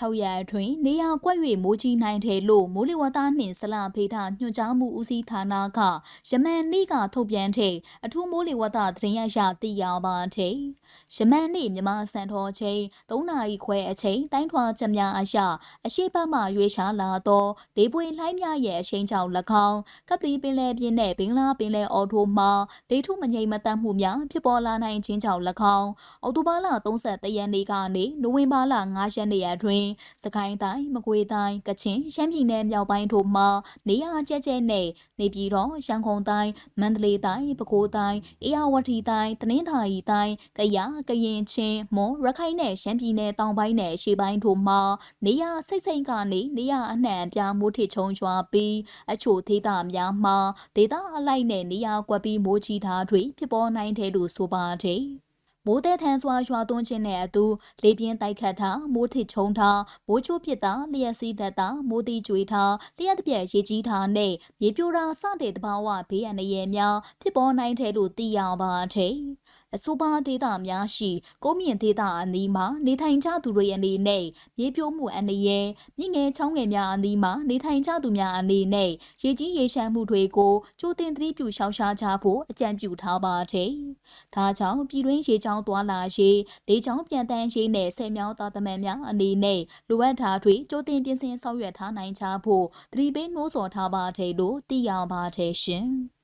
6ရက်အတွင်းနေရာကွက်၍မိုးကြီးနိုင်တယ်လို့မိုးလေဝသနှင့်ဇလဖေးထညွှန်ကြားမှုဦးစီးဌာနကယမန်နေ့ကထုတ်ပြန်တဲ့အထူးမိုးလေဝသသတင်းရရသိရပါသည်။ယမန်နေ့မြမစံတော်ချိန်3နာရီခွဲအချိန်တိုင်းထွာချက်များအရအရှိတ်ဘက်မှရွေးရှားလာသောဒေပွေလှိုင်းများရဲ့အရှိန်ကြောင့်၎င်းကပလီပင်လယ်ပြင်နှင့်ဘင်္ဂလားပင်လယ်အော်ထိုမှဒေထုမငိမ့်မတတ်မှုများဖြစ်ပေါ်လာနိုင်ခြင်းကြောင့်၎င်းအော်တိုဘာလ31ရက်နေ့ကနေနိုဝင်ဘာလ9ရက်နေ့အတွင်းစကိုင်းတိုင်းမကွေးတိုင်းကချင်ရှမ်းပြည်နယ်မြောက်ပိုင်းတို့မှနေရာကျကျနဲ့နေပြည်တော်ရန်ကုန်တိုင်းမန္တလေးတိုင်းပဲခူးတိုင်းအေရဝတီတိုင်းတနင်္သာရီတိုင်းကယားကရင်ချင်းမွန်ရခိုင်နဲ့ရှမ်းပြည်နယ်တောင်ပိုင်းနဲ့ရှေ့ပိုင်းတို့မှနေရာစိတ်စိတ်ကနေနေရာအနှံ့အပြားမိုးထစ်ချုံရွာပြီးအချို့ဒေသများမှာဒေသအလိုက်နဲ့နေရာကွက်ပြီးမိုးကြီးတာတွေဖြစ်ပေါ်နိုင်တယ်လို့ဆိုပါတယ်။ မိုးတဲ့ထန်စွာရွာသွန်းခြင်းနဲ့အတူလေပြင်းတိုက်ခတ်တာမိုးထစ်ချုံတာမိုးချိုးပစ်တာလျှက်စီးတတ်တာမိုးတီကျွေတာလျှက်တပြက်ရေကြီးတာနဲ့မြေပြိုတာစတဲ့တဘာဝဘေးအန္တရာယ်များဖြစ်ပေါ်နိုင်တယ်လို့သိရပါတယ်။ အဆိုပါဒေသများရှိကုန်းမြင့်ဒေသအနီးမှာနေထိုင်ကြသူတွေအနေနဲ့မြေပြိုမှုအန္တရာယ်မြင့်ငယ်ချောင်းငယ်များအနီးမှာနေထိုင်ကြသူများအနေနဲ့ရေကြီးရေရှမ်းမှုတွေကိုကြိုတင်သတိပြုရှောင်ရှားကြဖို့အကြံပြုထားပါတယ်။ဒါကြောင့်ပြည်တွင်းရေချောင်းသွားလာရေးလေချောင်းပြန်တန်းရေးနဲ့ဆယ်မြောင်းသားသမန်များအနေနဲ့လိုအပ်တာတွေကြိုတင်ပြင်ဆင်ဆောင်ရွက်ထားနိုင်ကြဖို့သတိပေးနှိုးဆော်ထားပါတယ်လို့သိရပါတယ်ရှင်။